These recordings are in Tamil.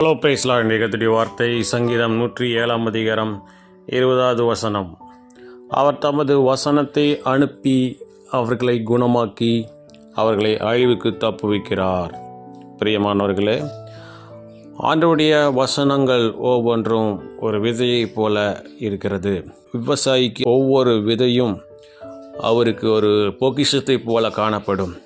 ஹலோ பிரேஸ்லா நிகழ்த்துடைய வார்த்தை சங்கீதம் நூற்றி ஏழாம் அதிகாரம் இருபதாவது வசனம். அவர் தமது வசனத்தை அனுப்பி அவர்களை குணமாக்கி அவர்களை அழிவுக்கு தப்புவிக்கிறார் பிரியமானவர்களே ஆண்டவுடைய வசனங்கள் ஒவ்வொன்றும் ஒரு விதையைப் போல இருக்கிறது. விவசாயிக்கு ஒவ்வொரு விதையும் அவருக்கு ஒரு பொக்கிஷத்தைப் போல காணப்படும்.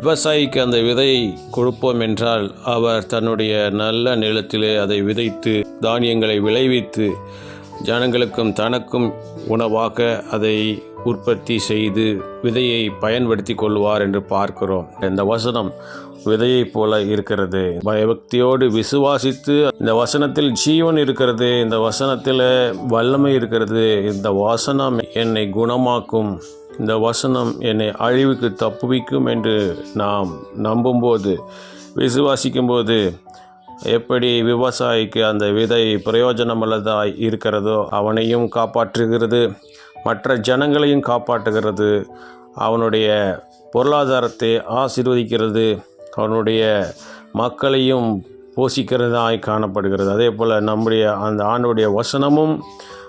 விவசாயிக்கு அந்த விதையை கொடுப்போம் என்றால் அவர் தன்னுடைய நல்ல நிலத்திலே அதை விதைத்து தானியங்களை விளைவித்து ஜனங்களுக்கும் தனக்கும் உணவாக அதை உற்பத்தி செய்து விதையை பயன்படுத்தி கொள்வார் என்று பார்க்கிறோம். இந்த வசனம் விதையைப் போல இருக்கிறது. பயபக்தியோடு விசுவாசித்து இந்த வசனத்தில் ஜீவன் இருக்கிறது இந்த வசனத்தில் வல்லமை இருக்கிறது. இந்த வசனம் என்னை குணமாக்கும். இந்த வசனம் என்னை அழிவுக்கு தப்புவிக்கும் என்று நாம் நம்பும்போது விசுவாசிக்கும்போது எப்படி விவசாயிக்கு அந்த விதை பிரயோஜனமுள்ளதாய் இருக்கிறதோ அவனையும் காப்பாற்றுகிறது மற்ற ஜனங்களையும் காப்பாற்றுகிறது அவனுடைய பொருளாதாரத்தை ஆசீர்வதிக்கிறது அவனுடைய மக்களையும் போஷிக்கிறதாய் காணப்படுகிறது. அதே போல் நம்முடைய அந்த ஆண்டுடைய வசனமும்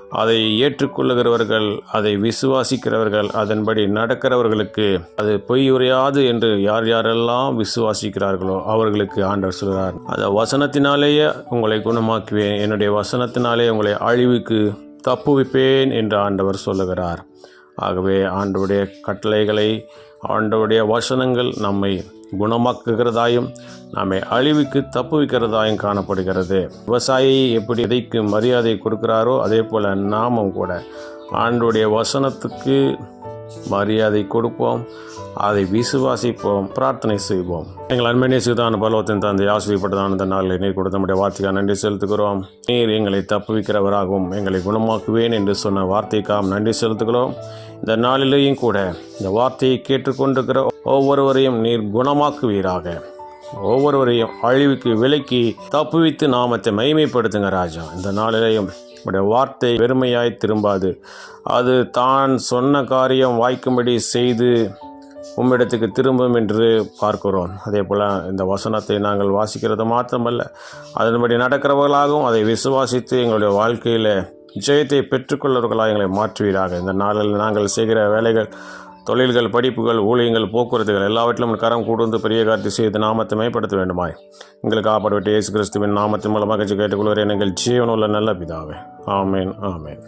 அதை ஏற்றுக்கொள்ளுகிறவர்கள் அதை விசுவாசிக்கிறவர்கள் அதன்படி நடக்கிறவர்களுக்கு அது பொய் உரையாது என்று யார் யாரெல்லாம் விசுவாசிக்கிறார்களோ அவர்களுக்கு ஆண்டவர் சொல்கிறார். அந்த வசனத்தினாலேயே உங்களை குணமாக்குவேன் என்னுடைய வசனத்தினாலே உங்களை அழிவுக்கு தப்புவிப்பேன் என்று ஆண்டவர் சொல்லுகிறார். ஆகவே ஆண்டவுடைய கட்டளைகளை ஆண்டவுடைய வசனங்கள் நம்மை குணமாக்குகிறதாயும் நம்மை அழிவுக்கு தப்புவிக்கிறதாயும் காணப்படுகிறது. விவசாயி எப்படி விதைக்கு மரியாதை கொடுக்கிறாரோ அதே போல் நாமும் கூட ஆண்டுடைய வசனத்துக்கு மரியாதை கொடுப்போம் அதை விசுவாசிப்போம் பிரார்த்தனை செய்வோம். எங்கள் அண்மையை சுதான பலவத்தின் தந்தை ஆசிரியப்பட்டதான இந்த நாளில் நீர் கொடுத்த நம்முடைய வார்த்தைக்காக நன்றி செலுத்துகிறோம். நீர் எங்களை தப்புவிக்கிறவராகவும் எங்களை குணமாக்குவேன் என்று சொன்ன வார்த்தைக்காக நன்றி செலுத்துகிறோம். இந்த நாளிலேயும் கூட இந்த வார்த்தையை கேட்டுக்கொண்டிருக்கிற ஒவ்வொருவரையும் நீர் குணமாக்குவீராக. ஒவ்வொருவரையும் அழிவுக்கு விலக்கி தப்புவித்து நாமத்தை மகிமைப்படுத்துங்க ராஜா. இந்த நாளிலேயும் உடைய வார்த்தை வெறுமையாய் திரும்பாது. அது தான் சொன்ன காரியம் வாய்க்கும்படி செய்து உம்மிடத்துக்கு திரும்பும் என்று பார்க்கிறோம். அதே போல் இந்த வசனத்தை நாங்கள் வாசிக்கிறது மாத்திரமல்ல. அதன்படி நடக்கிறவர்களாகவும் அதை விசுவாசித்து எங்களுடைய வாழ்க்கையில் ஜெயத்தை பெற்றுக்கொள்ளவர்களாக எங்களை மாற்றுவீராக. இந்த நாளில் நாங்கள் செய்கிற வேலைகள் தொழில்கள் படிப்புகள் ஊழியங்கள் போக்குவரத்துகள் எல்லாவற்றிலும் கரம் கூடுந்து பெரிய கார்த்தி செய்து நாமத்தை மேம்படுத்த வேண்டுமாய். எங்களுக்கு காப்பாடுவிட்டு இயேசு கிறிஸ்துவின் நாமத்தின் மூலமாக கேட்டுக்கொள்கிறேன் எங்கள் ஜீவனுள்ள நல்ல பிதாவே. ஆமேன் ஆமேன்.